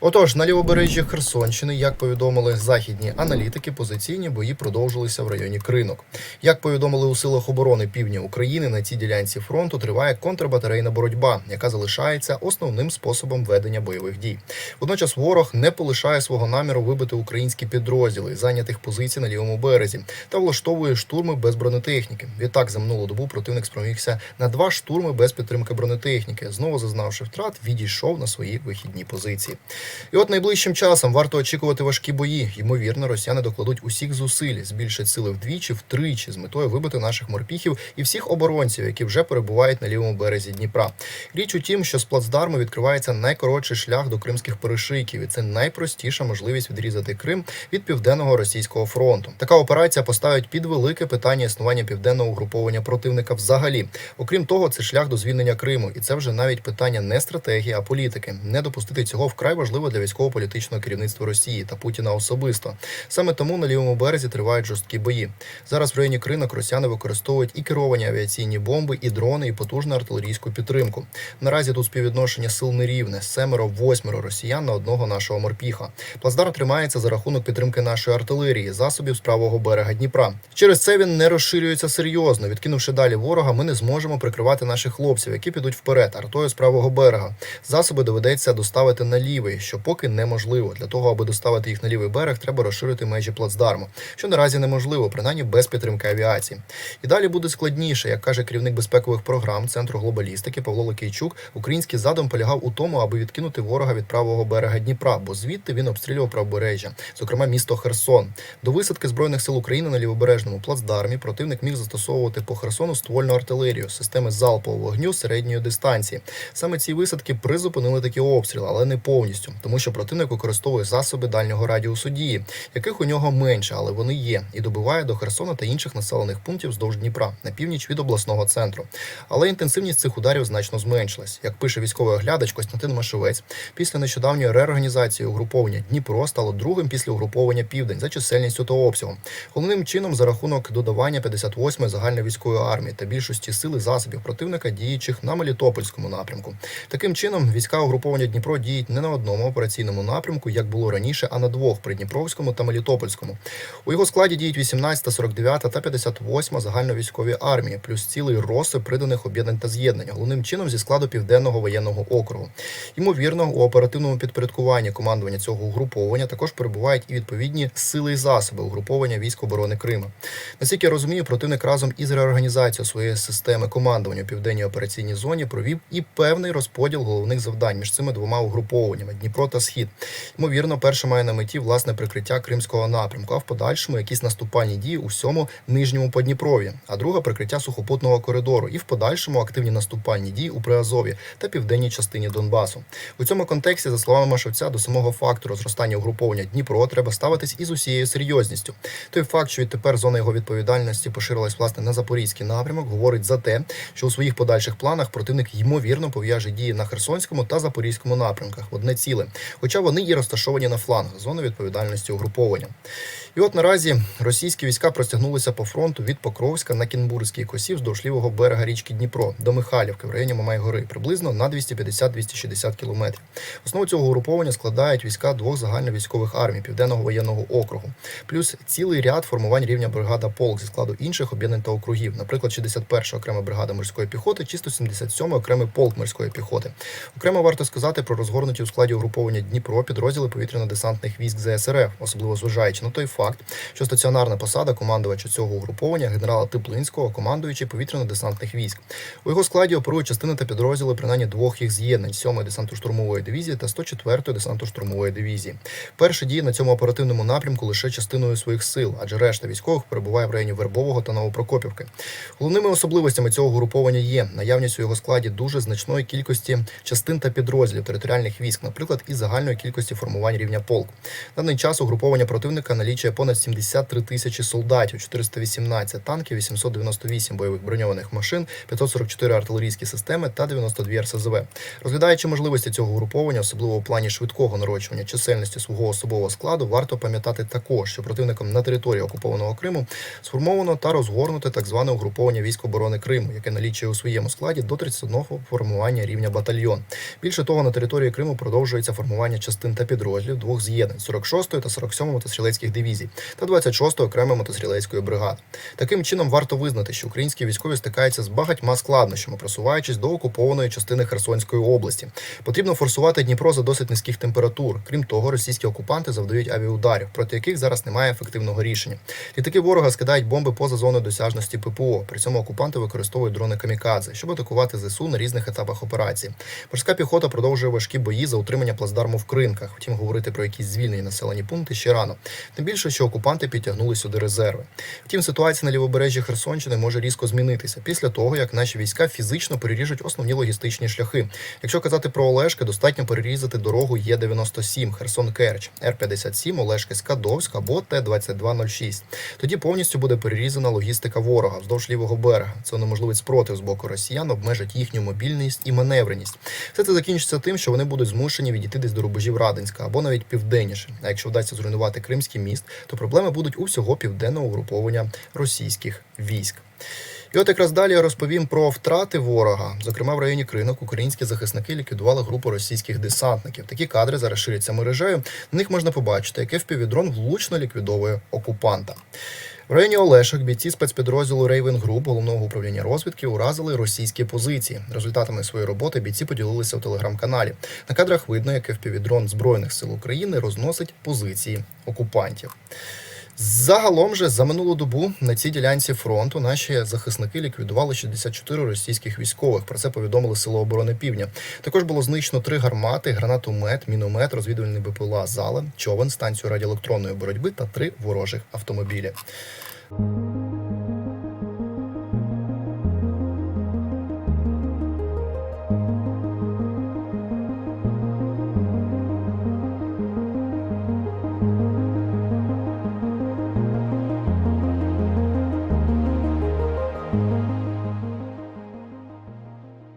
Отож, на лівобережжі Херсонщини, як повідомили західні аналітики, позиційні бої продовжилися в районі Кринок. Як повідомили у силах оборони півдня України, на цій ділянці фронту триває контрбатарейна боротьба, яка залишається основним способом ведення бойових дій. Водночас ворог не полишає свого наміру вибити українські підрозділи, зайнятих позицій на лівому березі, та влаштовує штурми без бронетехніки. Відтак за минулу добу противник спромігся на два штурми без підтримки бронетехніки. Знову зазнавши втрат, відійшов на свої вихідні позиції. І от найближчим часом варто очікувати важкі бої. Ймовірно, росіяни докладуть усіх зусиль, збільшать сили вдвічі, втричі з метою вибити наших морпіхів і всіх оборонців, які вже перебувають на лівому березі Дніпра. Річ у тім, що з плацдарму відкривається найкоротший шлях до кримських перешийків, і це найпростіша можливість відрізати Крим від південного російського фронту. Така операція поставить під велике питання існування південного угруповання противника взагалі. Окрім того, це шлях до звільнення Криму, і це вже навіть питання не стратегії, а політики. Не допустити цього вкрай важливо для військово-політичного керівництва Росії та Путіна особисто. Саме тому на лівому березі тривають жорсткі бої. Зараз в районі Кринок росіяни використовують і керовані авіаційні бомби, і дрони, і потужну артилерійську підтримку. Наразі тут співвідношення сил нерівне семеро, восьмеро росіян на одного нашого морпіха. Плацдарм тримається за рахунок підтримки нашої артилерії, засобів з правого берега Дніпра. Через це він не розширюється серйозно. Відкинувши далі ворога, ми не зможемо прикривати наших хлопців, які підуть вперед, артою з правого берега. Засоби доведеться доставити на лівий, що поки неможливо. Для того, аби доставити їх на лівий берег, треба розширити межі плацдарму, що наразі неможливо, принаймні без підтримки авіації. І далі буде складніше, як каже керівник безпекових програм Центру глобалістики Павло Ликейчук. Український задум полягав у тому, аби відкинути ворога від правого берега Дніпра, бо звідти він обстрілював правобережжя, зокрема місто Херсон. До висадки збройних сил України на лівобережному плацдармі противник міг застосовувати по Херсону ствольну артилерію, системи залпового вогню середньої дистанції. Саме ці висадки призупинили такі обстріли, але не повністю, тому що противник використовує засоби дальнього радіусу дії, яких у нього менше, але вони є, і добиває до Херсона та інших населених пунктів вздовж Дніпра на північ від обласного центру. Але інтенсивність цих ударів значно зменшилась. Як пише військовий оглядач Костянтин Машевець, після нещодавньої реорганізації угруповання Дніпро стало другим після угруповання Південь за чисельністю та обсягом. Головним чином за рахунок додавання 58-ї загальновійськової армії та більшості сил і засобів противника, діючих на Мелітопольському напрямку. Таким чином, війська угруповання Дніпро діють не на одному операційному напрямку, як було раніше, а на двох Придніпровському та Мелітопольському. У його складі діють 18, 49 та 58 загальновійськові армії, плюс цілий розсип приданих об'єднань та з'єднань, головним чином зі складу південного воєнного округу. Ймовірно, у оперативному підпорядкуванні командування цього угруповання також перебувають і відповідні сили і засоби угруповання військ оборони Криму. Наскільки я розумію, противник разом із реорганізацією своєї системи командування у південній операційній зоні провів і певний розподіл головних завдань між цими двома угрупованнями Дніпро та Схід. Ймовірно, перше має на меті власне прикриття кримського напрямку, а в подальшому якісь наступальні дії у всьому нижньому Подніпров'ї, а друга прикриття сухопутного коридору, і в подальшому активні наступальні дії у Приазов'ї та південній частині Донбасу. У цьому контексті, за словами Машевця, до самого факту розростання угруповання Дніпро треба ставитись із усією серйозністю. Той факт, що відтепер зона його відповідальності поширилась власне на запорізький напрямок, говорить за те, що у своїх подальших планах противник ймовірно пов'яже дії на Херсонському та Запорізькому напрямках одне ціле, хоча вони і розташовані на флангах зони відповідальності угруповання. І от наразі російські війська простягнулися по фронту від Покровська на Кінбурзький косів вздовж лівого берега річки Дніпро до Михайлівки в районі Мамайгори, приблизно на 250-260 кілометрів. Основу цього угруповання складають війська двох загальновійськових армій Південного воєнного округу, плюс цілий ряд формувань рівня бригада полк зі складу інших об'єднань та округів, наприклад, 61 окрема бригада морської піхоти чи 177 окремий полк морської піхоти. Окремо варто сказати про розгорнуті у складі угруповання Дніпро підрозділи повітряно-десантних військ ЗСРФ, особливо зважаючи на той факт, що стаціонарна посада командувача цього угруповання генерала Теплинського, командуючий повітряно-десантних військ. У його складі оперують частини та підрозділи принаймні двох їх з'єднань 7-ї десантно-штурмової дивізії та 104-ї десантно-штурмової дивізії. Перші дії на цьому оперативному напрямку лише частиною своїх сил, адже решта військових перебуває в районі Вербового та Новопрокопівки. Головними особливостями цього угруповання є наявність у його складі дуже значної кількості частин та підрозділів територіальних військ, наприклад, із загальної кількості формувань рівня полк. На даний час угруповання противника налічує понад 73 тисячі солдатів, 418 танків, 898 бойових броньованих машин, 544 артилерійські системи та 92 РСЗВ. Розглядаючи можливості цього угруповання, особливо у плані швидкого нарощування чисельності свого особового складу, варто пам'ятати також, що противником на території окупованого Криму сформовано та розгорнуте так зване угруповання військ оборони Криму, яке налічує у своєму складі до 31 формування рівня батальйон. Більше того, на території Криму продовжується формування частин та підрозділів двох з'єднань 46-ї та 47-ї мотострілецьких дивізій та 26-ї окремої мотострілецької бригади. Таким чином варто визнати, що українські військові стикаються з багатьма складнощами, просуваючись до окупованої частини Херсонської області. Потрібно форсувати Дніпро за досить низьких температур. Крім того, російські окупанти завдають авіаударів, проти яких зараз немає ефективного рішення. Літаки ворога скидають бомби поза зоною досяжності ППО. При цьому окупанти використовують дрони камікадзе, щоб атакувати ЗСУ на різних етапах операції. Морська піхота продовжує важкі бої за утримання плацдарму в кринках. Втім, говорити про якісь звільнені населені пункти ще рано. Тим більше, що окупанти підтягнули сюди резерви. Втім, ситуація на лівобережжі Херсонщини може різко змінитися після того, як наші війська фізично переріжуть основні логістичні шляхи. Якщо казати про Олешки, достатньо перерізати дорогу Є97 Херсон Керч, Р-57 Олешки Скадовськ або Т-2206. Тоді повністю буде перерізана логістика ворога вздовж лівого берега. Це унеможливить спротив з боку росіян, обмежить їхню мобільність і маневреність. Все це закінчиться тим, що вони будуть змушені відійти десь до рубежів Радинська або навіть південніше. А якщо вдасться зруйнувати Кримський міст, то проблеми будуть у всього південного угруповання російських військ. І от якраз далі я розповім про втрати ворога. Зокрема, в районі Кринок українські захисники ліквідували групу російських десантників. Такі кадри зараз ширяться мережею. На них можна побачити, яке впівдрон влучно ліквідовує окупанта. В районі Олешок бійці спецпідрозділу Рейвен Груп головного управління розвідки уразили російські позиції. Результатами своєї роботи бійці поділилися в телеграм-каналі. На кадрах видно, як впівдрон збройних сил України розносить позиції окупантів. Загалом же за минулу добу на цій ділянці фронту наші захисники ліквідували 64 російських військових. Про це повідомили Сило оборони Півдня. Також було знищено три гармати, гранатомет, міномет, розвідувальний БПЛА зала, човен, станцію радіоелектронної боротьби та три ворожих автомобілі.